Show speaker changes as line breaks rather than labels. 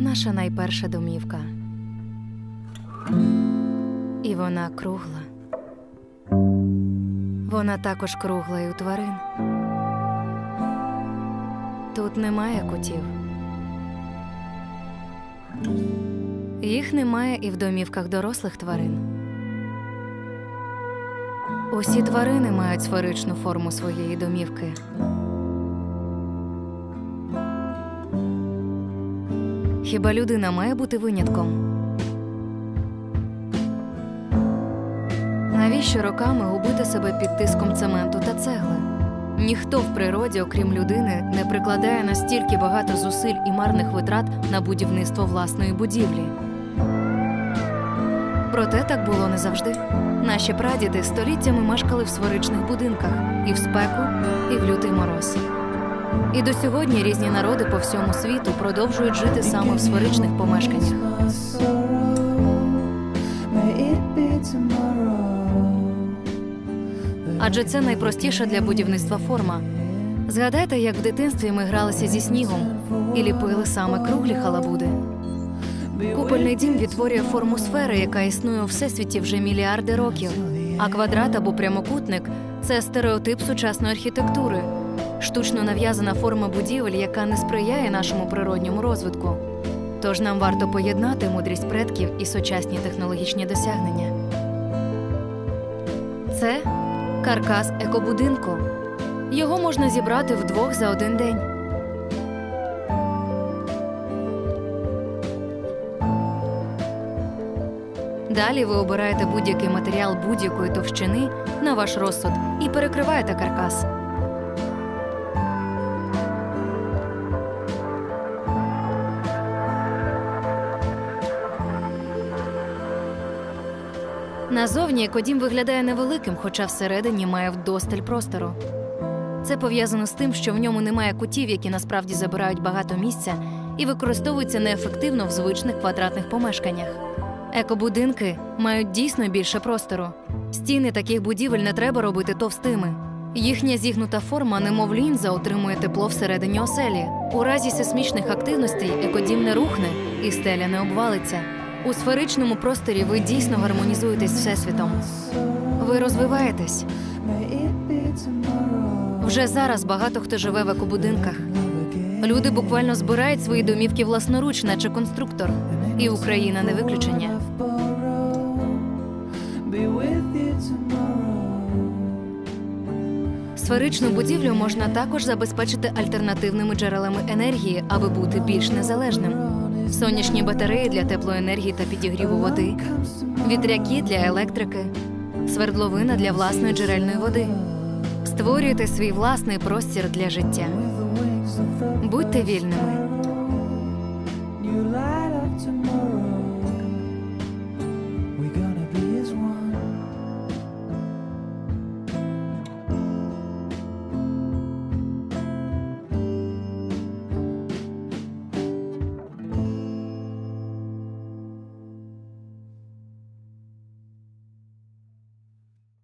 наша найперша домівка. І вона кругла. Вона також кругла і у тварин. Тут немає кутів. Їх немає і в домівках дорослих тварин. Усі тварини мають сферичну форму своєї домівки. Хіба людина має бути винятком? Навіщо роками губити себе під тиском цементу та цегли? Ніхто в природі, окрім людини, не прикладає настільки багато зусиль і марних витрат на будівництво власної будівлі. Проте так було не завжди. Наші прадіди століттями мешкали в сферичних будинках і в спеку, і в лютий мороз. І до сьогодні різні народи по всьому світу продовжують жити саме в сферичних помешканнях. Адже це найпростіша для будівництва форма. Згадайте, як в дитинстві ми гралися зі снігом і ліпили саме круглі халабуди. Купольний дім відтворює форму сфери, яка існує у всесвіті вже мільярди років. А квадрат або прямокутник це стереотип сучасної архітектури, штучно нав'язана форма будівель, яка не сприяє нашому природньому розвитку. Тож нам варто поєднати мудрість предків і сучасні технологічні досягнення. Це каркас екобудинку. Його можна зібрати вдвох за один день. Далі ви обираєте будь-який матеріал будь-якої товщини на ваш розсуд і перекриваєте каркас. Назовні екодім виглядає невеликим, хоча всередині має вдосталь простору. Це пов'язано з тим, що в ньому немає кутів, які насправді забирають багато місця і використовуються неефективно в звичних квадратних помешканнях. Екобудинки мають дійсно більше простору. Стіни таких будівель не треба робити товстими. Їхня зігнута форма, немов лінза, отримує тепло всередині оселі. У разі сейсмічних активностей екодім не рухне і стеля не обвалиться. У сферичному просторі ви дійсно гармонізуєтесь з всесвітом. Ви розвиваєтесь. Вже зараз багато хто живе в екобудинках. Люди буквально збирають свої домівки власноруч, наче конструктор, і Україна не виключення. Сферичну будівлю можна також забезпечити альтернативними джерелами енергії, аби бути більш незалежним. Сонячні батареї для теплоенергії та підігріву води, вітряки для електрики, свердловина для власної джерельної води. Створюйте свій власний простір для життя. Будьте вільними.